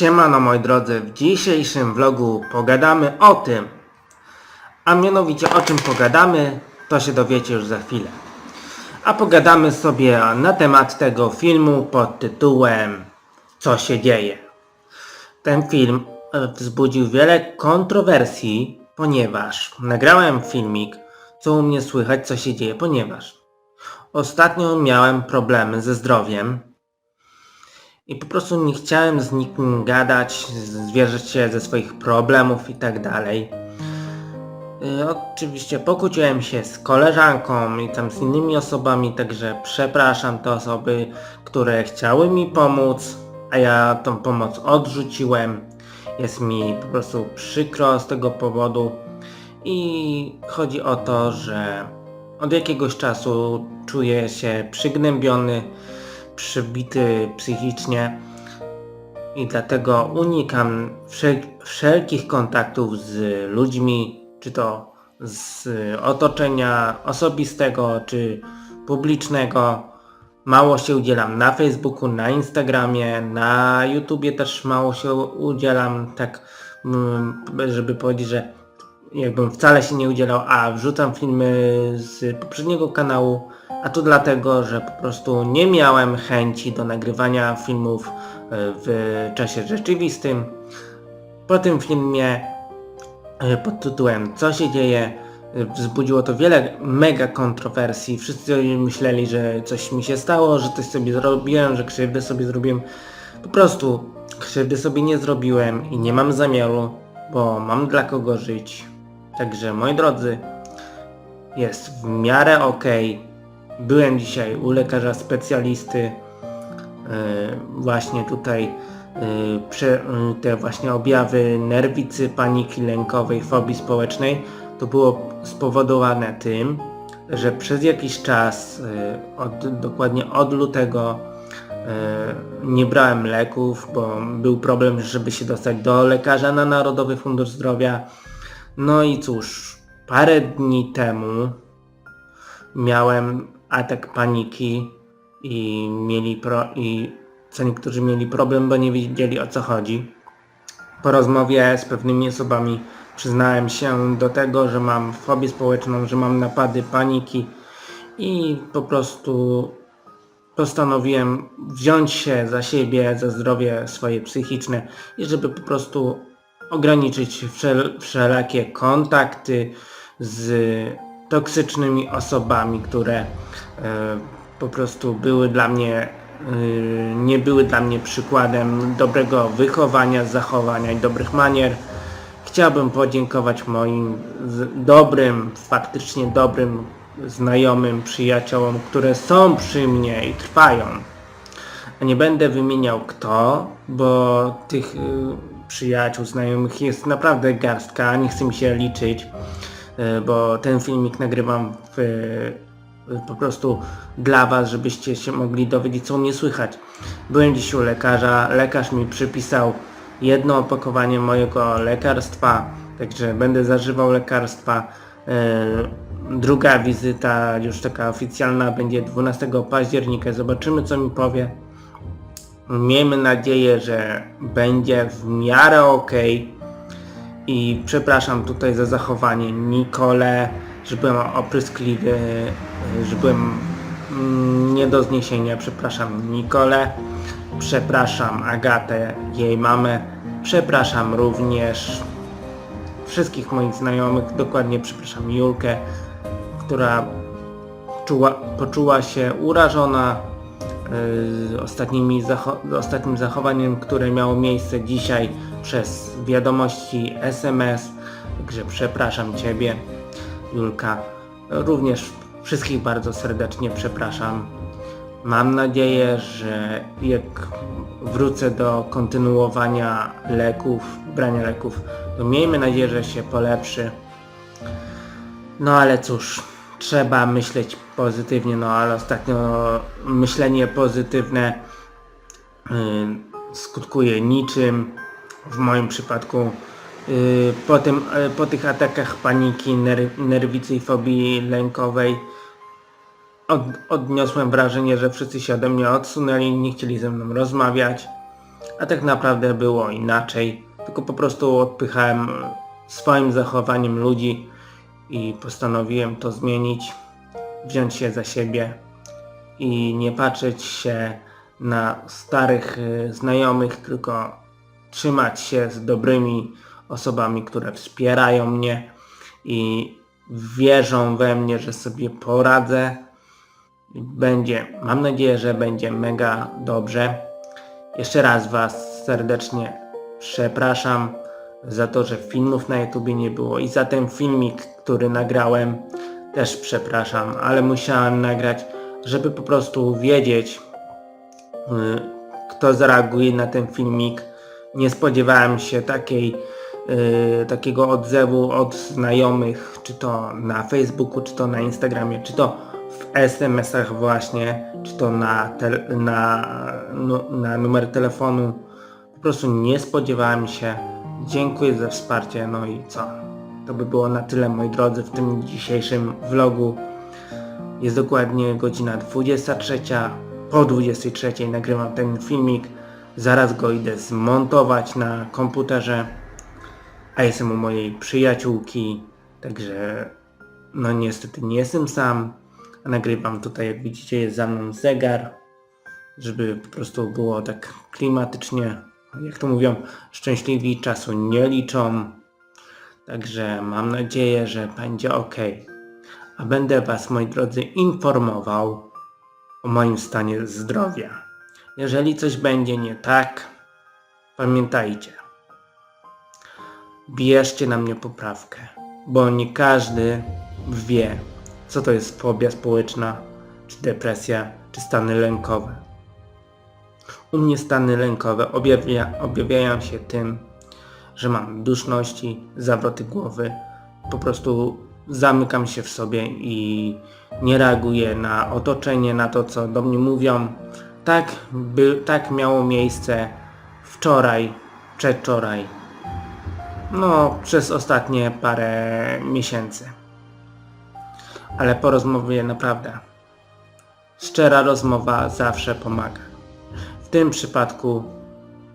Siemano moi drodzy, w dzisiejszym vlogu pogadamy o tym, a mianowicie o czym pogadamy, to się dowiecie już za chwilę. A pogadamy sobie na temat tego filmu pod tytułem Co się dzieje. Ten film e, wzbudził wiele kontrowersji, ponieważ nagrałem filmik, co u mnie słychać, co się dzieje, ponieważ ostatnio miałem problemy ze zdrowiem, i po prostu nie chciałem z nikim gadać, zwierzyć się ze swoich problemów i tak dalej. Y, Oczywiście pokłóciłem się z koleżanką i tam z innymi osobami, także przepraszam te osoby, które chciały mi pomóc, a ja tą pomoc odrzuciłem. Jest mi po prostu przykro z tego powodu i chodzi o to, że od jakiegoś czasu czuję się przygnębiony, przybity psychicznie i dlatego unikam wszel- wszelkich kontaktów z ludźmi, czy to z otoczenia osobistego, czy publicznego. Mało się udzielam na Facebooku, na Instagramie, na YouTubie też mało się udzielam, tak mm, żeby powiedzieć, że jakbym wcale się nie udzielał, a wrzucam filmy z poprzedniego kanału, a to dlatego, że po prostu nie miałem chęci do nagrywania filmów e, w czasie rzeczywistym. Po tym filmie e, pod tytułem Co się dzieje e, wzbudziło to wiele mega kontrowersji. Wszyscy myśleli, że coś mi się stało, że coś sobie zrobiłem, że krzywdę sobie zrobiłem. Po prostu krzywdy sobie nie zrobiłem i nie mam zamiaru, bo mam dla kogo żyć. Także moi drodzy, jest w miarę ok. Byłem dzisiaj u lekarza specjalisty. Yy, właśnie tutaj prze, yy, te właśnie objawy nerwicy, paniki lękowej, fobii społecznej to było spowodowane tym, że przez jakiś czas, od, dokładnie od lutego nie brałem leków, bo był problem, żeby się dostać do lekarza na Narodowy Fundusz Zdrowia. No i cóż, parę dni temu miałem atak paniki i mieli pro, i co niektórzy mieli problem, bo nie wiedzieli o co chodzi. Po rozmowie z pewnymi osobami przyznałem się do tego, że mam fobię społeczną, że mam napady paniki i po prostu postanowiłem wziąć się za siebie, za zdrowie swoje psychiczne i żeby po prostu ograniczyć wszel wszelakie kontakty z toksycznymi osobami, które e, po prostu były dla mnie, e, nie były dla mnie przykładem dobrego wychowania, zachowania i dobrych manier. Chciałbym podziękować moim dobrym, faktycznie dobrym znajomym, przyjaciołom, które są przy mnie i trwają. A Nie będę wymieniał kto, bo tych y, przyjaciół, znajomych jest naprawdę garstka, nie chce mi się liczyć, y, bo ten filmik nagrywam w, y, po prostu dla Was, żebyście się mogli dowiedzieć co mnie słychać. Byłem dziś u lekarza, lekarz mi przypisał jedno opakowanie mojego lekarstwa, także będę zażywał lekarstwa. Y, Druga wizyta, już taka oficjalna, będzie 12 października. Zobaczymy co mi powie. Miejmy nadzieję, że będzie w miarę ok. I przepraszam tutaj za zachowanie Nikole, że byłem opryskliwy, że byłem mm, nie do zniesienia. Przepraszam Nikole, przepraszam Agatę, jej mamę, przepraszam również wszystkich moich znajomych, dokładnie przepraszam Julkę, która czuła, poczuła się urażona ostatnimi zacho- ostatnim zachowaniem, które miało miejsce dzisiaj przez wiadomości SMS. Także przepraszam Ciebie, Julka. Również wszystkich bardzo serdecznie przepraszam. Mam nadzieję, że jak wrócę do kontynuowania leków, brania leków, to miejmy nadzieję, że się polepszy. No ale cóż, trzeba myśleć pozytywnie, no ale ostatnio myślenie pozytywne y, skutkuje niczym. W moim przypadku y, po, tym, y, po tych atakach paniki, ner, nerwicy i fobii lękowej od, odniosłem wrażenie, że wszyscy się ode mnie odsunęli, nie chcieli ze mną rozmawiać. a tak naprawdę było inaczej. Tylko po prostu odpychałem swoim zachowaniem ludzi i postanowiłem to zmienić, wziąć się za siebie i nie patrzeć się na starych y, znajomych, tylko trzymać się z dobrymi osobami, które wspierają mnie i wierzą we mnie, że sobie poradzę. Będzie, mam nadzieję, że będzie mega dobrze. Jeszcze raz Was serdecznie przepraszam za to, że filmów na YouTubie nie było i za ten filmik, który nagrałem też przepraszam, ale musiałem nagrać, żeby po prostu wiedzieć, y, kto zareaguje na ten filmik. Nie spodziewałem się takiej, y, takiego odzewu od znajomych, czy to na Facebooku, czy to na Instagramie, czy to w SMS-ach właśnie, czy to na, na, na numer telefonu. Po prostu nie spodziewałem się. Dziękuję za wsparcie, no i co? To by było na tyle moi drodzy w tym dzisiejszym vlogu. Jest dokładnie godzina 23. Po 23 nagrywam ten filmik. Zaraz go idę zmontować na komputerze. A jestem u mojej przyjaciółki. Także no niestety nie jestem sam. Nagrywam tutaj jak widzicie jest za mną zegar. Żeby po prostu było tak klimatycznie. Jak to mówią, szczęśliwi czasu nie liczą. Także mam nadzieję, że będzie ok. A będę Was, moi drodzy, informował o moim stanie zdrowia. Jeżeli coś będzie nie tak, pamiętajcie. Bierzcie na mnie poprawkę, bo nie każdy wie, co to jest fobia społeczna, czy depresja, czy stany lękowe. U mnie stany lękowe objawia, objawiają się tym, że mam duszności, zawroty głowy, po prostu zamykam się w sobie i nie reaguję na otoczenie, na to co do mnie mówią. Tak, by, tak miało miejsce wczoraj, przedwczoraj, no przez ostatnie parę miesięcy. Ale po rozmowie naprawdę szczera rozmowa zawsze pomaga. Tym przypadku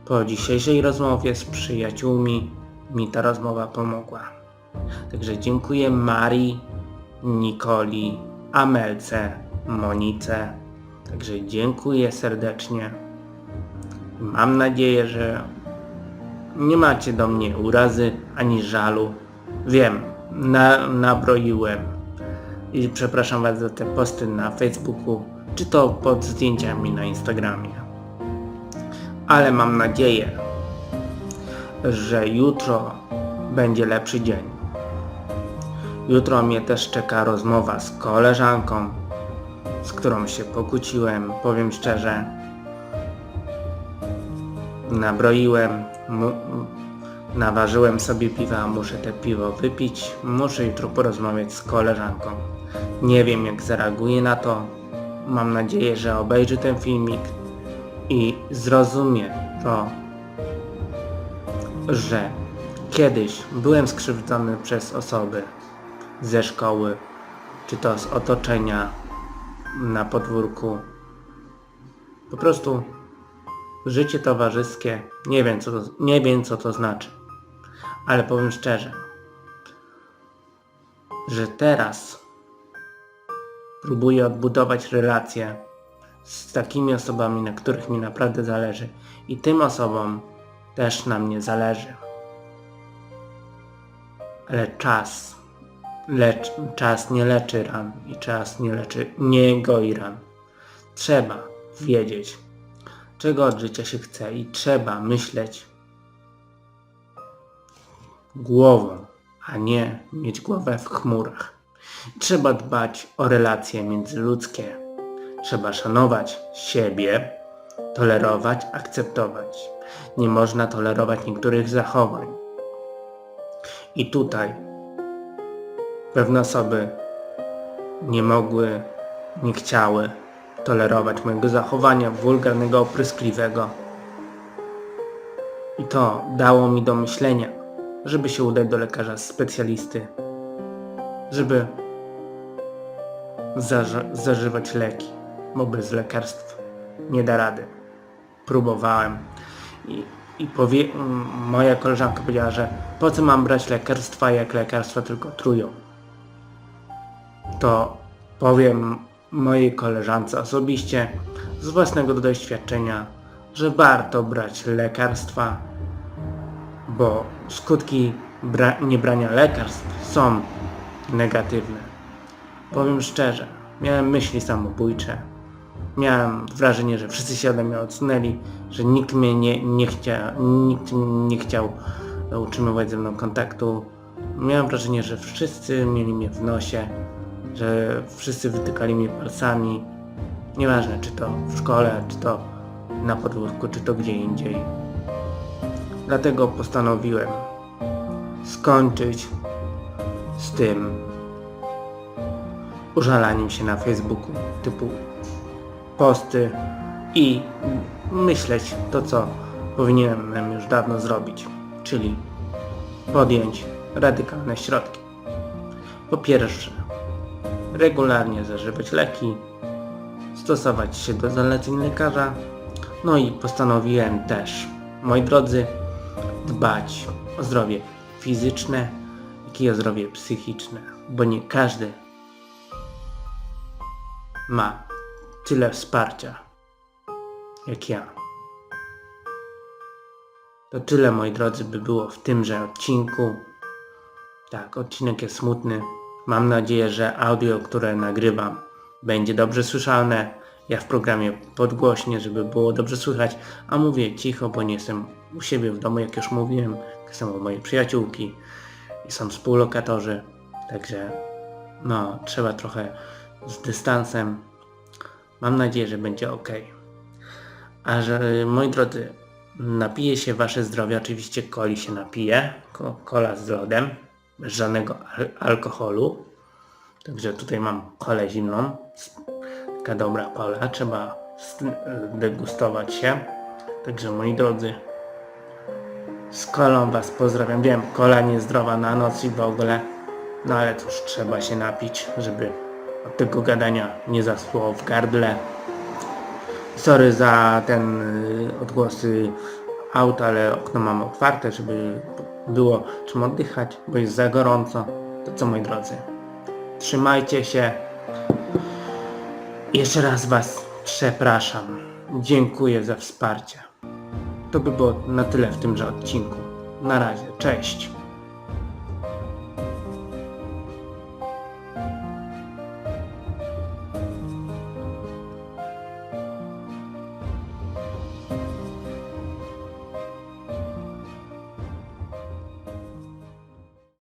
po dzisiejszej rozmowie z przyjaciółmi mi ta rozmowa pomogła. Także dziękuję Marii, Nikoli, Amelce, Monice. Także dziękuję serdecznie. Mam nadzieję, że nie macie do mnie urazy ani żalu. Wiem, na, nabroiłem. I przepraszam Was za te posty na Facebooku, czy to pod zdjęciami na Instagramie ale mam nadzieję, że jutro będzie lepszy dzień. Jutro mnie też czeka rozmowa z koleżanką, z którą się pokłóciłem, powiem szczerze. Nabroiłem, naważyłem sobie piwa, muszę te piwo wypić, muszę jutro porozmawiać z koleżanką. Nie wiem jak zareaguje na to, mam nadzieję, że obejrzy ten filmik i zrozumie to, że kiedyś byłem skrzywdzony przez osoby ze szkoły, czy to z otoczenia na podwórku. Po prostu życie towarzyskie, nie wiem co to, nie wiem co to znaczy, ale powiem szczerze, że teraz próbuję odbudować relacje z takimi osobami, na których mi naprawdę zależy. I tym osobom też na mnie zależy. Ale czas, lecz, czas nie leczy ran i czas nie leczy, nie goi ran. Trzeba wiedzieć, czego od życia się chce i trzeba myśleć głową, a nie mieć głowę w chmurach. Trzeba dbać o relacje międzyludzkie. Trzeba szanować siebie, tolerować, akceptować. Nie można tolerować niektórych zachowań. I tutaj pewne osoby nie mogły, nie chciały tolerować mojego zachowania wulgarnego, opryskliwego. I to dało mi do myślenia, żeby się udać do lekarza specjalisty, żeby zaż- zażywać leki bo bez lekarstw nie da rady. Próbowałem I, i powie, moja koleżanka powiedziała, że po co mam brać lekarstwa, jak lekarstwa tylko trują. To powiem mojej koleżance osobiście z własnego doświadczenia, że warto brać lekarstwa, bo skutki bra- niebrania lekarstw są negatywne. Powiem szczerze, miałem myśli samobójcze. Miałem wrażenie, że wszyscy się ode mnie odsunęli, że nikt mnie nie, nie chciał, nikt nie chciał utrzymywać ze mną kontaktu. Miałem wrażenie, że wszyscy mieli mnie w nosie, że wszyscy wytykali mnie palcami. Nieważne, czy to w szkole, czy to na podwórku, czy to gdzie indziej. Dlatego postanowiłem skończyć z tym użalaniem się na Facebooku typu posty i myśleć to, co powinienem już dawno zrobić, czyli podjąć radykalne środki. Po pierwsze, regularnie zażywać leki, stosować się do zaleceń lekarza, no i postanowiłem też, moi drodzy, dbać o zdrowie fizyczne, jak i o zdrowie psychiczne, bo nie każdy ma tyle wsparcia jak ja. To tyle moi drodzy by było w tymże odcinku. Tak, odcinek jest smutny. Mam nadzieję, że audio, które nagrywam będzie dobrze słyszalne. Ja w programie podgłośnie, żeby było dobrze słychać, a mówię cicho, bo nie jestem u siebie w domu, jak już mówiłem. Tak samo moje przyjaciółki i są współlokatorzy. Także no, trzeba trochę z dystansem. Mam nadzieję, że będzie ok. A że, moi drodzy, napije się wasze zdrowie, oczywiście coli się napije, ko kola z lodem, bez żadnego al alkoholu. Także tutaj mam kolę zimną, taka dobra kola, trzeba degustować się. Także moi drodzy, z kolą was pozdrawiam. Wiem, kola niezdrowa na noc i w ogóle, no ale cóż, trzeba się napić, żeby od tego gadania nie zaschło w gardle. Sorry za ten y, odgłosy aut, ale okno mam otwarte, żeby było czym oddychać, bo jest za gorąco. To co moi drodzy, trzymajcie się. Jeszcze raz Was przepraszam. Dziękuję za wsparcie. To by było na tyle w tymże odcinku. Na razie, cześć.